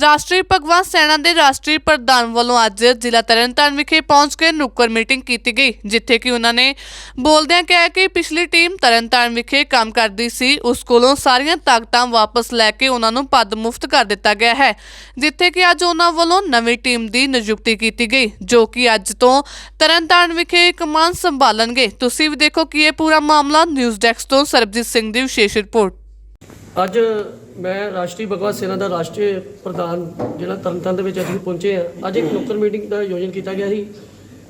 ਰਾਸ਼ਟਰੀ ਭਗਵਾਨ ਸੈਨਾ ਦੇ ਰਾਸ਼ਟਰੀ ਪ੍ਰਧਾਨ ਵੱਲੋਂ ਅੱਜ ਜ਼ਿਲ੍ਹਾ ਤਰਨਤਾਰਨ ਵਿਖੇ ਪਹੁੰਚ ਕੇ ਨੁੱਕਰ ਮੀਟਿੰਗ ਕੀਤੀ ਗਈ, ਜਿੱਥੇ ਕਿ ਉਹਨਾਂ ਨੇ ਬੋਲਦਿਆਂ ਕਿਹਾ ਕਿ ਪਿਛਲੀ ਟੀਮ ਤਰਨਤਾਰਨ ਵਿਖੇ ਕੰਮ ਕਰਦੀ ਸੀ, ਉਸ ਕੋਲੋਂ ਸਾਰੀਆਂ ਤਾਕਤਾਂ ਵਾਪਸ ਲੈ ਕੇ ਉਹਨਾਂ ਨੂੰ ਪਦ ਮੁਫਤ ਕਰ ਦਿੱਤਾ ਗਿਆ ਹੈ, ਜਿੱਥੇ ਕਿ ਅੱਜ ਉਹਨਾਂ ਵੱਲੋਂ ਨਵੀਂ ਟੀਮ ਦੀ ਨਿਯੁਕਤੀ ਕੀਤੀ ਗਈ, ਜੋ ਕਿ ਅੱਜ ਤੋਂ ਤਰਨਤਾਰਨ ਵਿਖੇ ਕਮਾਨ ਸੰਭਾਲਣਗੇ। ਤੁਸੀਂ ਵੀ ਦੇਖੋ ਕਿ ਇਹ ਪੂਰਾ ਮਾਮਲਾ ਨਿਊਜ਼ ਡੈਸਕ ਤੋਂ ਸਰਬਜੀਤ ਸਿੰਘ ਦੀ ਵਿਸ਼ੇਸ਼ ਰਿਪੋਰਟ। ਅੱਜ ਮੈਂ ਰਾਸ਼ਟਰੀ ਭਗਵਤ ਸੇਨਾ ਦਾ ਰਾਸ਼ਟਰੀ ਪ੍ਰਧਾਨ ਜਿਹੜਾ ਤਰਨਤਾਰਨ ਦੇ ਵਿੱਚ ਅਸੀਂ ਪਹੁੰਚੇ ਆ ਅੱਜ ਇੱਕ ਨੁੱਕਰ ਮੀਟਿੰਗ ਦਾ ਆਯੋਜਨ ਕੀਤਾ ਗਿਆ ਸੀ,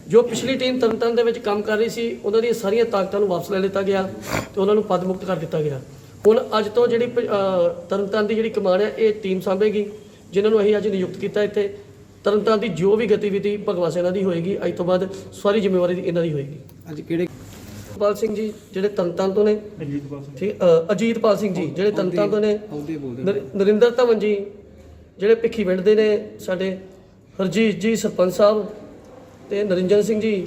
ਜੋ ਪਿਛਲੀ ਟੀਮ ਤਰਨਤਾਰਨ ਦੇ ਵਿੱਚ ਕੰਮ ਕਰ ਰਹੀ ਸੀ, ਉਹਨਾਂ ਦੀਆਂ ਸਾਰੀਆਂ ਤਾਕਤਾਂ ਨੂੰ ਵਾਪਸ ਲੈ ਲਿੱਤਾ ਗਿਆ ਤੇ ਉਹਨਾਂ ਨੂੰ ਪਦ ਮੁਕਤ ਕਰ ਦਿੱਤਾ ਗਿਆ। ਹੁਣ ਅੱਜ ਤੋਂ ਜਿਹੜੀ ਪ- ਤਰਨਤਾਰਨ ਦੀ ਜਿਹੜੀ ਕਮਾਨ ਹੈ, ਇਹ ਟੀਮ ਸਾਂਭੇਗੀ, ਜਿਨ੍ਹਾਂ ਨੂੰ ਅਸੀਂ ਅੱਜ ਨਿਯੁਕਤ ਕੀਤਾ ਇੱਥੇ। ਤਰਨਤਾਰਨ ਦੀ ਜੋ ਵੀ ਗਤੀਵਿਧੀ ਭਗਵਤ ਸੇਨਾ ਦੀ ਹੋਏਗੀ, ਅੱਜ ਤੋਂ ਬਾਅਦ ਸਾਰੀ ਜ਼ਿੰਮੇਵਾਰੀ ਇਹਨਾਂ ਦੀ ਹੋਏਗੀ। ਅੱਜ ਕਿਹੜੇ ਪਾਲ ਸਿੰਘ ਜੀ ਜਿਹੜੇ ਤਰਨਤਾਰਨ ਤੋਂ ਨੇ। ਠੀਕ ਅ, ਅਜੀਤਪਾਲ ਸਿੰਘ ਜੀ ਜਿਹੜੇ ਤਰਨਤਾਰਨ ਤੋਂ ਨੇ। ਅਹੁਦੇ ਬੋਲਦੇ ਨਰ- ਨਰਿੰਦਰ ਧਵਨ ਜੀ ਜਿਹੜੇ ਭਿੱਖੀ ਪਿੰਡ ਦੇ ਨੇ ਸਾਡੇ ਹਰਜੀਤ ਜੀ ਸਰਪੰਚ ਸਾਹਿਬ ਤੇ ਨਰਿੰਜਨ ਸਿੰਘ ਜੀ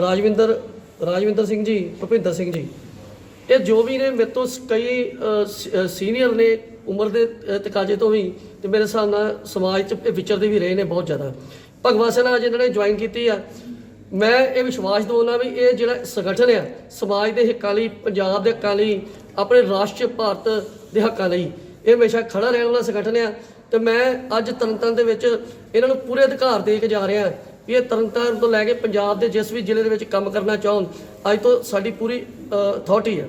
ਰਾਜਵਿੰਦਰ ਰਾਜਵਿੰਦਰ ਸਿੰਘ ਜੀ ਭੁਪਿੰਦਰ ਸਿੰਘ ਜੀ। ਇਹ ਜੋ ਵੀ ਨੇ ਮੇਰੇ ਤੋਂ ਸ- ਕਈ ਸੀਨੀਅਰ ਨੇ ਉਮਰ ਦੇ ਅ, ਤਕਾਜ਼ੇ ਤੋਂ ਵੀ ਤੇ ਮੇਰੇ ਹਿਸਾਬ ਨਾਲ ਸਮਾਜ 'ਚ ਇਹ ਵਿਚਰਦੇ ਵੀ ਰਹੇ ਨੇ ਬਹੁਤ ਜ਼ਿਆਦਾ। ਭਗਵਾ ਸੈਨਾ ਅੱਜ ਇਹਨਾਂ ਨੇ ਜੁਆਇਨ ਕੀਤੀ ਆ। ਮੈਂ ਇਹ ਵਿਸ਼ਵਾਸ ਦਵਾਉਣਾ ਵੀ ਇਹ ਜਿਹੜਾ ਸੰਗਠਨ ਆ, ਸਮਾਜ ਦੇ ਹੱਕਾਂ ਲਈ, ਪੰਜਾਬ ਦੇ ਹੱਕਾਂ ਲਈ, ਆਪਣੇ ਰਾਸ਼ਟਰ ਭਾਰਤ ਦੇ ਹੱਕਾਂ ਲਈ, ਇਹ ਹਮੇਸ਼ਾ ਖੜਾ ਰਹਿਣ ਵਾਲਾ ਸੰਗਠਨ ਆ। ਤੇ ਮੈਂ ਅੱਜ ਤਰਨਤਾਰਨ ਦੇ ਵਿੱਚ ਇਹਨਾਂ ਨੂੰ ਪੂਰੇ ਅਧਿਕਾਰ ਦੇ ਕੇ ਜਾ ਰਿਹਾ ਵੀ ਇਹ ਤਰਨਤਾਰਨ ਤੋਂ ਲੈ ਕੇ ਪੰਜਾਬ ਦੇ ਜਿਸ ਵੀ ਜ਼ਿਲ੍ਹੇ ਦੇ ਵਿੱਚ ਕੰਮ ਕਰਨਾ ਚਾਹਣ, ਅੱਜ ਤੋਂ ਸਾਡੀ ਪੂਰੀ ਅਥਾਰਟੀ ਹੈ